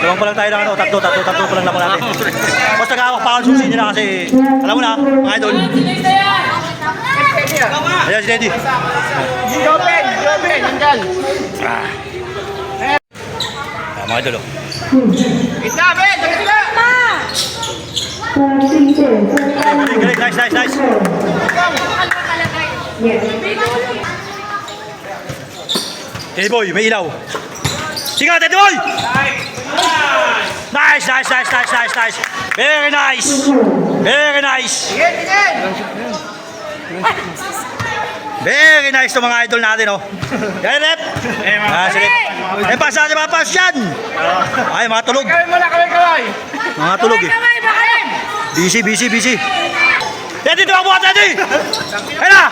Gawang pa lang tayo ng ano, tatlo, tatlo, tatlo pa lang naman natin. Basta nagkakak pa susi nila kasi, alam mo na, mga idol. Ayan si Teddy. Joben, Joben, nandyan. Ah, mga idol. Gitna, Ben, sa gitna. Galing, nice, nice, nice. Teddy boy, may ilaw. Sige, Teddy boy! Nice, nice, nice, nice, nice, nice. Very nice. Very nice. Very nice to mga idol natin, oh. Yan, rep. Ah, sige. Eh, pasa natin mga pas yan. Ay, mga tulog. Kaway muna, kaway, kaway. Mga tulog, eh. Busy, busy, busy. Teddy, di ba buhat, Teddy? Ayun na.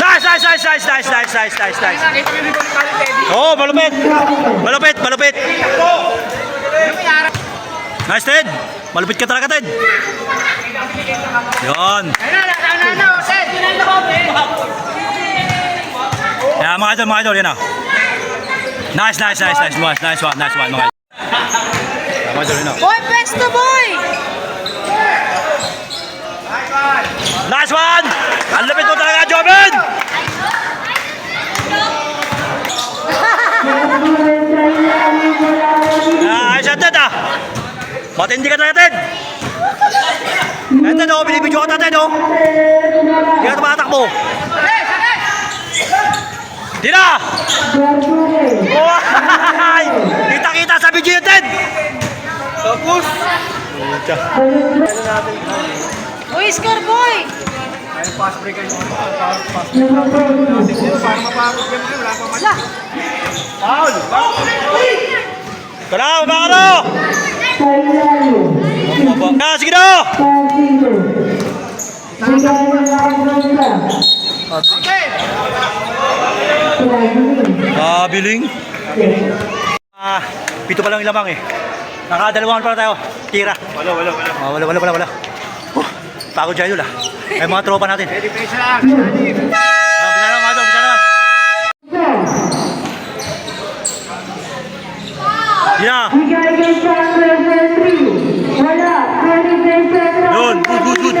Nice, nice, nice, nice, nice, nice, nice, nice, nice. Oh, malupit. Malupit, malupit. Nice, Ted. Malupit ka talaga, Ted. Yun. Yan, mga idol, mga idol, yan ah. Nice, nice, nice, nice, nice, nice one, nice one, mga idol. Mga idol, yan ah. Boy, pesto boy! Nice one! Ang lupit mo talaga, Joven! Ah, ayos yan, Ted ah. Matindi ka Ted. Yan, Ted, oh, binibidyo ka na, Ted, oh. Hindi ka tumatakbo. Di na! Kita-kita sa video yun, Ted! Tapos! Uy, score boy! Ayun, fast break kayo. Para mapapag yan mo, wala pa man. Wala! Foul! Tara, na! Ah, sige na! Okay. Ah, biling. Ah, pito pa lang yung lamang eh. Nakadalawahan pa lang tayo. Tira. Wala, wala, wala. Ah, wala, wala, wala, wala. Oh, pagod siya idol ah. Ay, mga tropa natin. Ready, lang. Ready. Ah, bisa na, mga bisa na. Wala. Yun, good, good, good.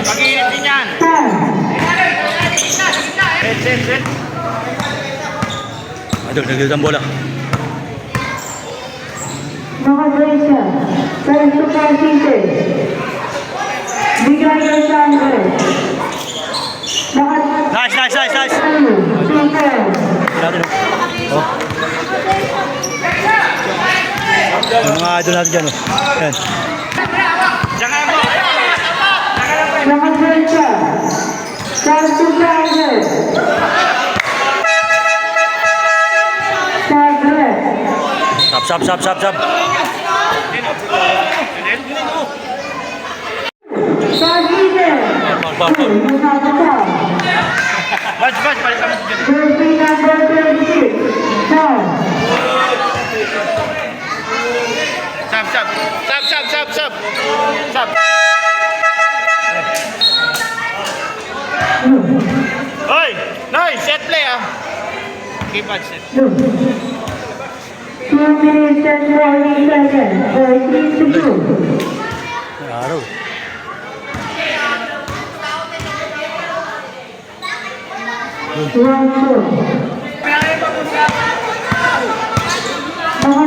Pag-iinit din yan. Set, set, set. Aduh, nagilid ang bola. Mga Gracia, sa ito pa Bigay ng sangre. idol natin dyan. Oh. Yan. Number 12, Charles Tukanger. Sap, sap, sap, sap, sap. Sargide. Mas, mas, mas, mas. Sab. Oy, nice set play ah. Keep on set. Two minutes and forty seconds. Thirteen to two. Araw. Round two. Mga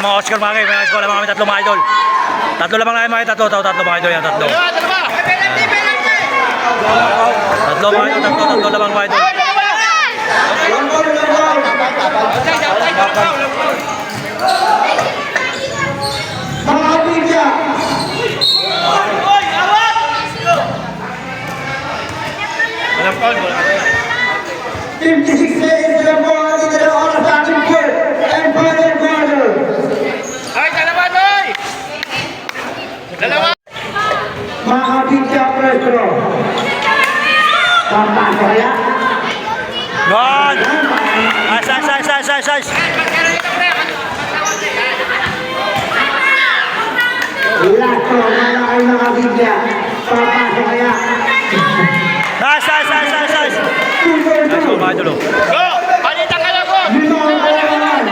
Eh mga Oscar mga kayo, mga Oscar lang kami tatlo mga idol. Tatlo lamang mga mga tatlo, tatlo, tatlo mga idol yan, tatlo. Tatlo mga idol, tatlo, tatlo lang mga idol. Kayo? Papasok kaya? Two for Nice two. goal mga idol. oh. Go! Palitan ka na, go! Lima ang kawalan.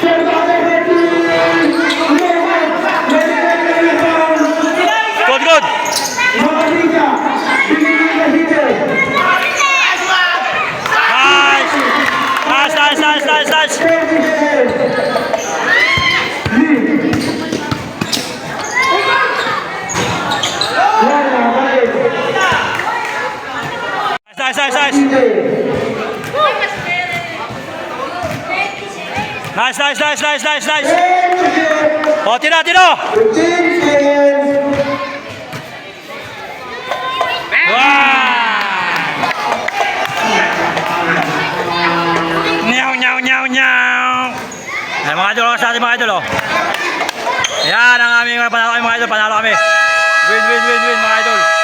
Cervantes Betis. Lewis. Medical rebound. Good, good. Mahapika. Binibigay dito. Nice. Nice, nice, nice, nice, nice. 30 seconds. Wala, balik. Nice, nice, nice. Nice, nice, nice, nice, nice, nice. O, tira, tira. 15 seconds. Wow! Nyaw, nyaw, nyaw, nyaw. Ay, mga idol, sa ating mga idol, oh. Yan ang aming mga panalo kami, mga idol. Panalo kami. Win, win, win, win, mga idol.